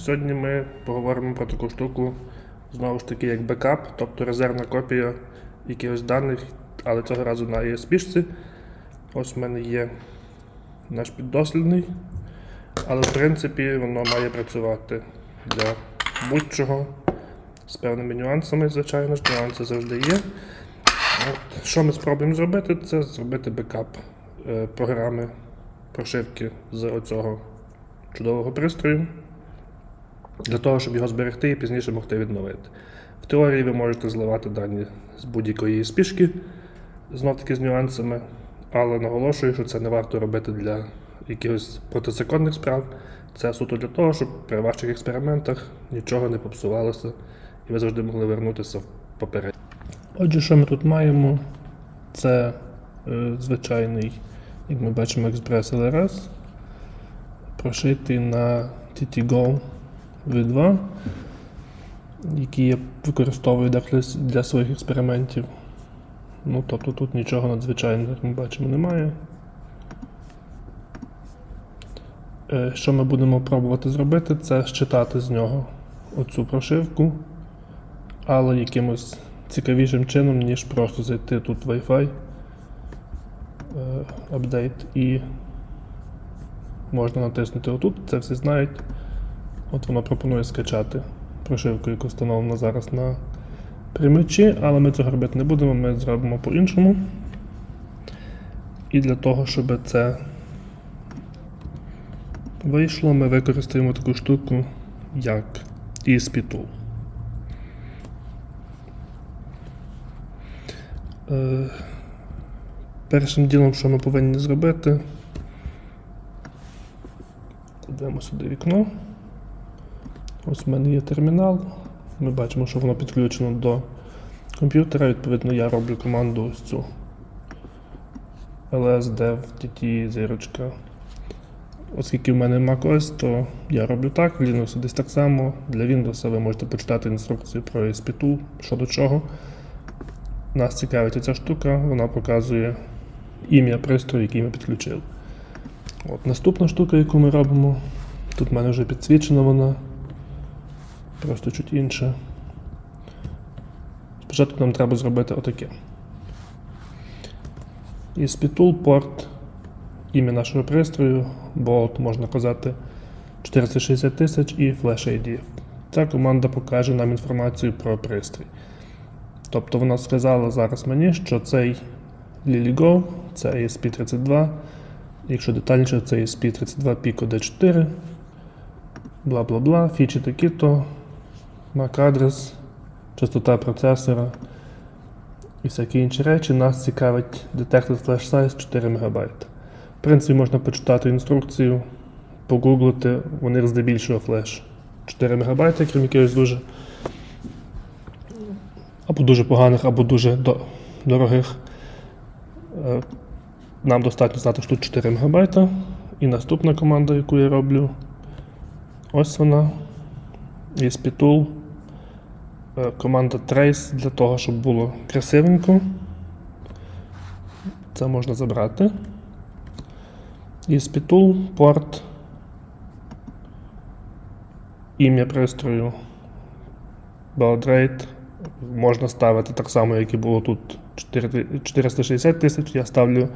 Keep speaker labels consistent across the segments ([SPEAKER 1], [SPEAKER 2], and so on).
[SPEAKER 1] Сьогодні ми поговоримо про таку штуку, знову ж таки, як бекап, тобто резервна копія якихось даних, але цього разу на ESP. Ось в мене є наш піддослідний, але в принципі воно має працювати для будь-чого з певними нюансами, звичайно ж, нюанси завжди є. От, що ми спробуємо зробити, це зробити бекап е, програми прошивки з оцього чудового пристрою для того, щоб його зберегти і пізніше могти відновити. В теорії ви можете зливати дані з будь-якої спішки, знов таки з нюансами, але наголошую, що це не варто робити для якихось протизаконних справ. Це суто для того, щоб при ваших експериментах нічого не попсувалося і ви завжди могли вернутися в попереднє. Отже, що ми тут маємо? Це е, звичайний, як ми бачимо, Express LRS, прошитий на TTGO V2, який я використовую для, своїх експериментів. Ну, тобто тут нічого надзвичайного, як ми бачимо, немає. Е, Що ми будемо пробувати зробити, це щитати з нього оцю прошивку, але якимось цікавішим чином, ніж просто зайти тут Wi-Fi апдейт і можна натиснути отут, це всі знають. От воно пропонує скачати прошивку, яку встановлено зараз на приймачі, але ми цього робити не будемо, ми зробимо по-іншому. І для того, щоб це вийшло, ми використаємо таку штуку, як ESP Tool. Е, Першим ділом, що ми повинні зробити, кладемо сюди вікно. Ось в мене є термінал. Ми бачимо, що воно підключено до комп'ютера. Відповідно, я роблю команду ось цю lsdev зірочка. Оскільки в мене macOS, то я роблю так, Linux десь так само. Для Windows ви можете почитати інструкцію про ESP що до чого. Нас цікавить ця штука, вона показує ім'я пристрою, який ми підключили. От, Наступна штука, яку ми робимо, тут в мене вже підсвічена вона, просто чуть інше. Спочатку нам треба зробити отаке. ESP-Tool, порт, ім'я нашого пристрою, Bolt, можна казати, 460 тисяч і Flash ID. Ця команда покаже нам інформацію про пристрій. Тобто вона сказала зараз мені, що цей LilyGo, це ESP32. Якщо детальніше, це ESP32 Pico D4. Бла бла бла, фічі такі-то, MAC адрес, частота процесора і всякі інші речі. Нас цікавить Detected Flash Size 4 МБ. В принципі, можна почитати інструкцію, погуглити, вони здебільшого флеш 4 МБ, крім якихось дуже або дуже поганих, або дуже до- дорогих. Е, Нам достатньо знати, що тут 4 МБ. І наступна команда, яку я роблю, ось вона. ESP Tool. Е, Команда Trace для того, щоб було красивенько. Це можна забрати. ESP Tool, порт. Ім'я пристрою. Baud rate можна ставити так само, як і було тут 460 тисяч. Я ставлю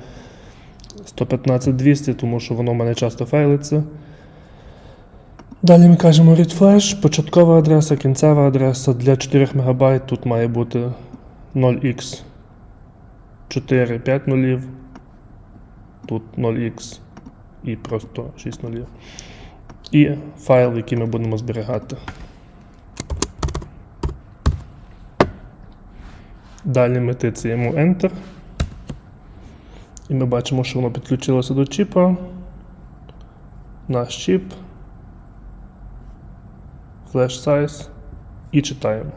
[SPEAKER 1] 115 200, тому що воно в мене часто файлиться. Далі ми кажемо read flash, початкова адреса, кінцева адреса для 4 МБ тут має бути 0x 4 5 нулів. Тут 0x і просто 6 нулів. І файл, який ми будемо зберігати. Далі ми тицяємо Enter. І ми бачимо, що воно підключилося до чіпа. Наш чіп. Flash size. І читаємо.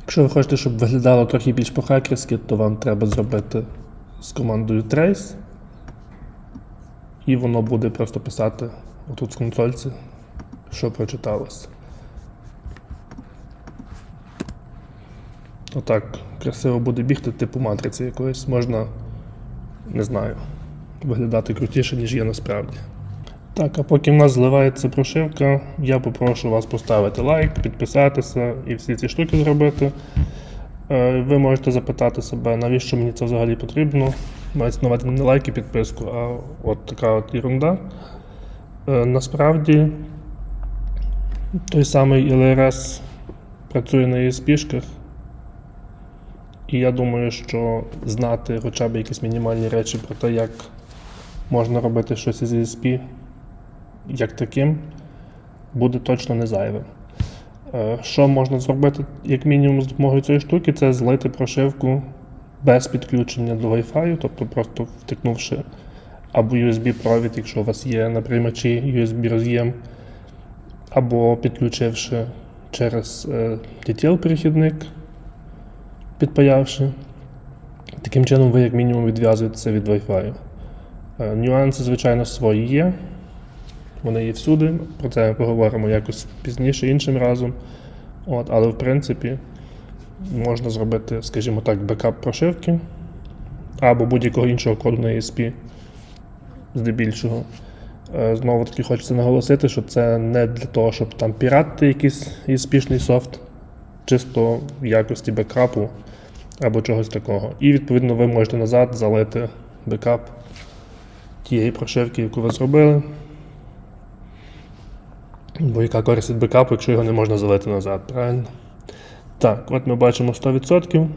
[SPEAKER 1] Якщо ви хочете, щоб виглядало трохи більш по-хакерськи, то вам треба зробити з командою Trace. І воно буде просто писати отут в консольці, що прочиталося. Отак красиво буде бігти, типу матриці якоїсь. Можна, не знаю, виглядати крутіше, ніж є насправді. Так, а поки в нас зливається прошивка, я попрошу вас поставити лайк, підписатися і всі ці штуки зробити. Е, Ви можете запитати себе, навіщо мені це взагалі потрібно. Мається на увазі не лайк і підписку, а от така от ерунда. Е, Насправді той самий LRS працює на ESP-шках. І я думаю, що знати хоча б якісь мінімальні речі про те, як можна робити щось із ESP, як таким, буде точно не зайвим. Е, Що можна зробити, як мінімум, з допомогою цієї штуки, це злити прошивку без підключення до Wi-Fi, тобто просто втикнувши або USB-провід, якщо у вас є на приймачі USB роз'єм, або підключивши через е, TTL-перехідник, підпаявши. Таким чином, ви як мінімум відв'язуєтеся від Wi-Fi. Е, Нюанси, звичайно, свої є. Вони є всюди. Про це ми поговоримо якось пізніше іншим разом. От, але в принципі можна зробити, скажімо так, бекап прошивки або будь-якого іншого коду на ESP здебільшого. Е, Знову таки хочеться наголосити, що це не для того, щоб там піратити якийсь ESP-шний софт, чисто в якості бекапу або чогось такого. І відповідно ви можете назад залити бекап тієї прошивки, яку ви зробили. Бо яка користь від бекапу, якщо його не можна залити назад, правильно? Так, от ми бачимо 100%.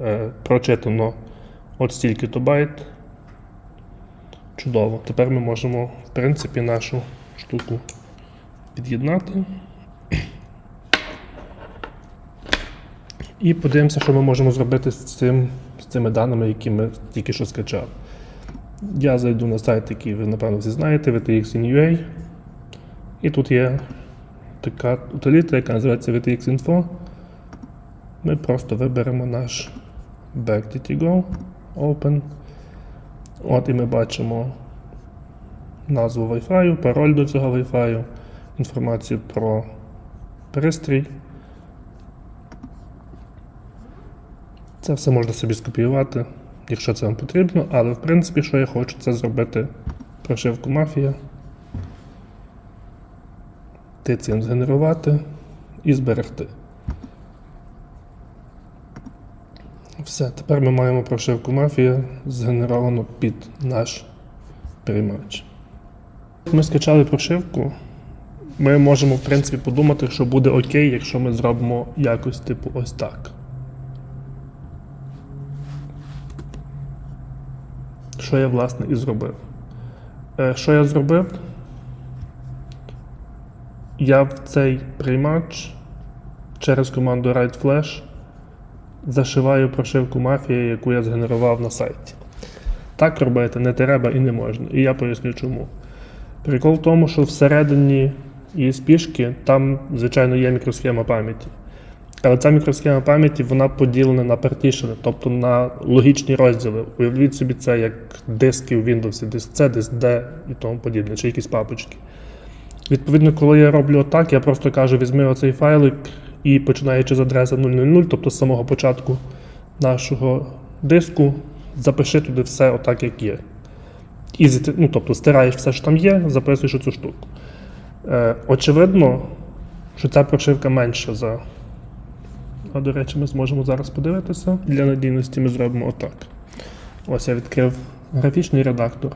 [SPEAKER 1] Е, прочитано от стільки-то байт. Чудово. Тепер ми можемо, в принципі, нашу штуку під'єднати. І подивимося, що ми можемо зробити з, цим, з цими даними, які ми тільки що скачали. Я зайду на сайт, який ви, напевно, всі знаєте, VTX.in.ua. І тут є така утиліта, яка називається VTX Info. Ми просто виберемо наш Back.ttgo, Open. От і ми бачимо назву Wi-Fi, пароль до цього Wi-Fi, інформацію про пристрій. Це все можна собі скопіювати, якщо це вам потрібно, але в принципі, що я хочу, це зробити прошивку мафія. Тицем згенерувати і зберегти. Все, тепер ми маємо прошивку мафія згенеровану під наш приймач. Ми скачали прошивку. Ми можемо, в принципі, подумати, що буде окей, якщо ми зробимо якось типу ось так. Що я, власне, і зробив. Е, Що я зробив? Я в цей приймач через команду WriteFlash зашиваю прошивку мафія, яку я згенерував на сайті. Так робити не треба і не можна. І я поясню чому. Прикол в тому, що всередині ESP-шки там, звичайно, є мікросхема пам'яті. Але ця мікросхема пам'яті вона поділена на партішени, тобто на логічні розділи. Уявіть собі це як диски в Windows, диск C, диск D і тому подібне, чи якісь папочки. Відповідно, коли я роблю отак, я просто кажу, візьми оцей файлик і починаючи з адреси 000, тобто з самого початку нашого диску, запиши туди все отак, як є. І, ну, тобто стираєш все, що там є, записуєш оцю штуку. Е, очевидно, що ця прошивка менша за. А, до речі, ми зможемо зараз подивитися. Для надійності ми зробимо отак. Ось я відкрив графічний редактор.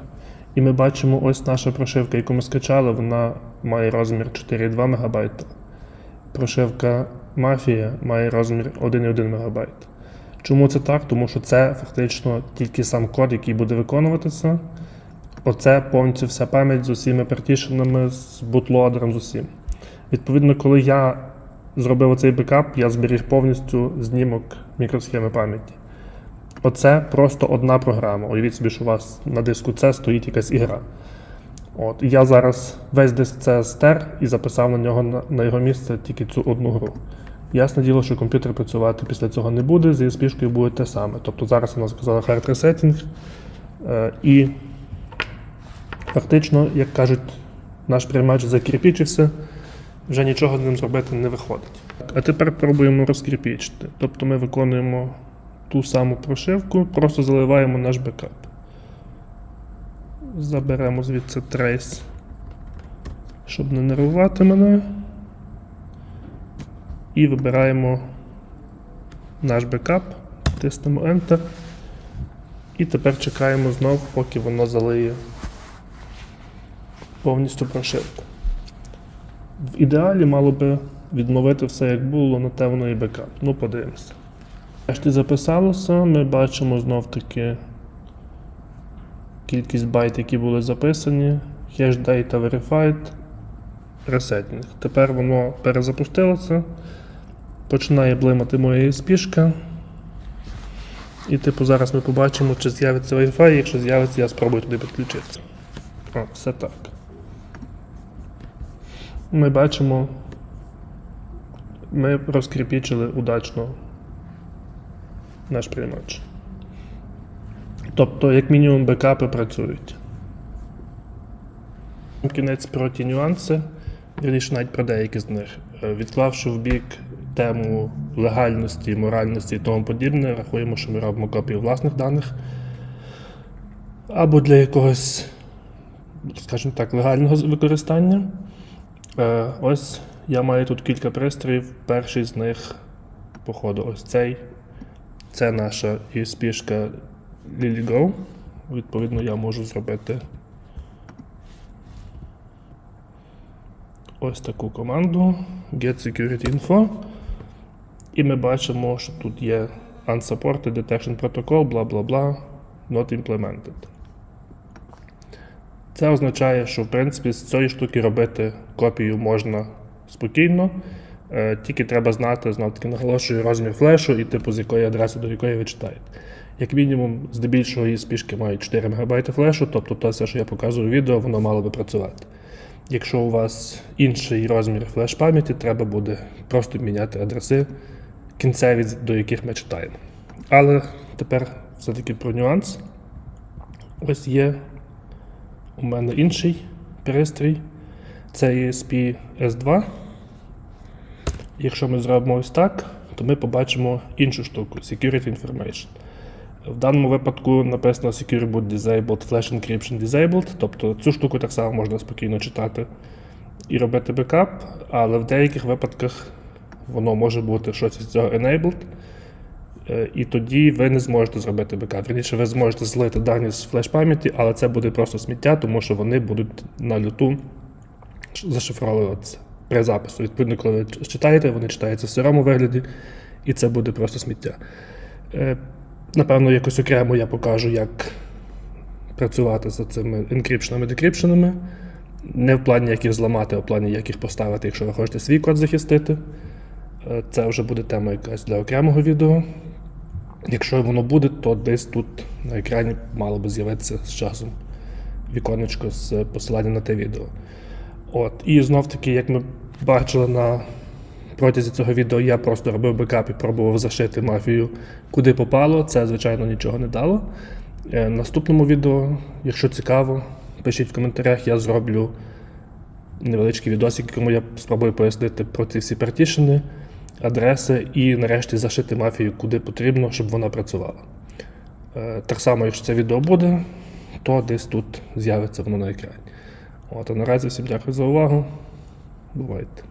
[SPEAKER 1] І ми бачимо ось наша прошивка, яку ми скачали, вона має розмір 4,2 МБ. Прошивка Mafia має розмір 1,1 МБ. Чому це так? Тому що це фактично тільки сам код, який буде виконуватися. Оце повністю вся пам'ять з усіма партішенами, з бутлодером, з усім. Відповідно, коли я зробив оцей бекап, я зберіг повністю знімок мікросхеми пам'яті. Оце просто одна програма. Уявіть собі, що у вас на диску C стоїть якась ігра. От, я зараз весь диск C стер і записав на нього на, його місце тільки цю одну гру. Ясне діло, що комп'ютер працювати після цього не буде, з ESP-шкою буде те саме. Тобто зараз вона сказала hard resetting, і фактично, як кажуть, наш приймач закріпічився, вже нічого з ним зробити не виходить. А тепер пробуємо розкріпічити. Тобто ми виконуємо ту саму прошивку, просто заливаємо наш бекап. Заберемо звідси трейс, щоб не нервувати мене. І вибираємо наш бекап, тиснемо Enter. І тепер чекаємо знов, поки воно залиє повністю прошивку. В ідеалі мало би відновити все як було, на те воно і бекап. Ну, подивимося. Решті записалося, ми бачимо знов таки кількість байт, які були записані, hash data verified, resetting. Тепер воно перезапустилося, починає блимати моя спішка. І типу зараз ми побачимо, чи з'явиться Wi-Fi, якщо з'явиться, я спробую туди підключитися. О, все так. Ми бачимо, ми розкріпічили удачно наш приймач. Тобто, як мінімум, бекапи працюють. Кінець про ті нюанси, вірніше навіть про деякі з них. Е, Відклавши в бік тему легальності, моральності і тому подібне, рахуємо, що ми робимо копію власних даних. Або для якогось, скажімо так, легального використання. Е, Ось я маю тут кілька пристроїв. Перший з них, походу, ось цей. Це наша USP-шка LilyGo. Відповідно, я можу зробити ось таку команду Get Security Info. І ми бачимо, що тут є Unsupported Detection Protocol, бла бла бла, not implemented. Це означає, що в принципі з цієї штуки робити копію можна спокійно. Е, тільки треба знати, знов таки наголошую, розмір флешу і типу з якої адреси до якої ви читаєте. Як мінімум, здебільшого її спішки мають 4 МБ флешу, тобто те все, що я показую в відео, воно мало би працювати. Якщо у вас інший розмір флеш пам'яті, треба буде просто міняти адреси кінцеві, до яких ми читаємо. Але тепер все-таки про нюанс. Ось є у мене інший пристрій. Це ESP S2. Якщо ми зробимо ось так, то ми побачимо іншу штуку Security Information. В даному випадку написано Secure Boot Disabled, Flash Encryption Disabled, тобто цю штуку так само можна спокійно читати і робити бекап, але в деяких випадках воно може бути щось із цього enabled. Е, І тоді ви не зможете зробити бекап. Вірніше, ви зможете злити дані з флеш-пам'яті, але це буде просто сміття, тому що вони будуть на люту зашифровуватися при запису. Відповідно, коли ви читаєте, вони читаються в сирому вигляді, і це буде просто сміття. Е, Напевно, якось окремо я покажу, як працювати з цими енкрипшенами декрипшенами. Не в плані, як їх зламати, а в плані, як їх поставити, якщо ви хочете свій код захистити. Е, Це вже буде тема якась для окремого відео. Якщо воно буде, то десь тут на екрані мало би з'явитися з часом віконечко з посиланням на те відео. От. І знов таки, як ми бачили на протязі цього відео, я просто робив бекап і пробував зашити мафію куди попало. Це, звичайно, нічого не дало. Е, Наступному відео, якщо цікаво, пишіть в коментарях, я зроблю невеличкий відосик, в якому я спробую пояснити про ці всі партішени, адреси і нарешті зашити мафію куди потрібно, щоб вона працювала. Е, Так само, якщо це відео буде, то десь тут з'явиться воно на екрані. От, а наразі всім дякую за увагу. Бувайте.